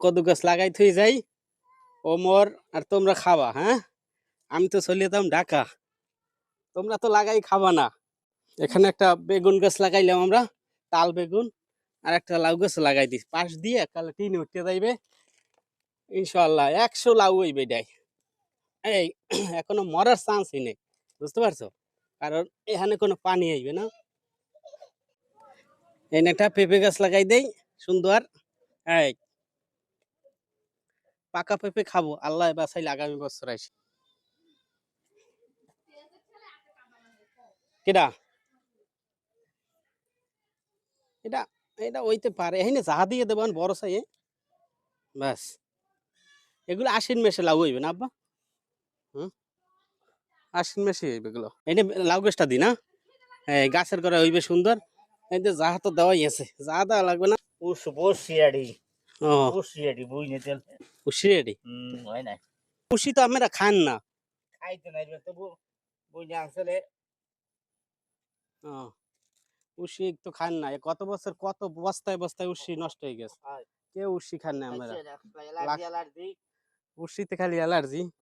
কদু গাছ লাগাই থই যাই ও মোর আর তোমরা খাবা হ্যাঁ? আমি তো চলে যেতাম ঢাকা। তোমরা তো লাগাই খাবা না। এখানে একটা বেগুন গাছ লাগাইলাম আমরা, তাল বেগুন, আর একটা লাউ গাছ লাগাই দিই পাশ দিয়ে কালে টিন উঠতে যাইবে। ইনশাল্লাহ একশো লাউ হইবে এটাই। এই, এখনও মরার চান্সই নেই, বুঝতে পারছ? কারণ এখানে কোনো পানি আইবে না। এনে একটা পেঁপে গাছ লাগাই দেই, সুন্দর। এই পাকা পেঁপে খাব আল্লাহ বাসাইলে আগামী বছর আসি। কেডা? এটা এটা ওইতে পারে। এখানে যাহা দিয়ে দেবেন বড় সাইয়ে ব্যাস। এগুলো আশ্বিন মেশে লাউ হইবে না, আব্বা? হুম? আশ্বিন মেশে হইবে এগুলো। এনে লাউ গাছটা দিই না? হ্যাঁ গাছের করে হইবে সুন্দর। এই যে যাহা তো দেওয়াই আছে। যা দেওয়া লাগবে না। পুষ বসিয়াড়ি ও। তেল। হুম হয় না তো আমরা খান না। খাইতে নাই তো বুঝনে আসলে ও উশি তো খান না। কত বছর কত বস্তায় বস্তায় উশি নষ্ট হয়ে গেছে। কেউ উশি খান না আমরা। অ্যালার্জি উশিতে খালি অ্যালার্জি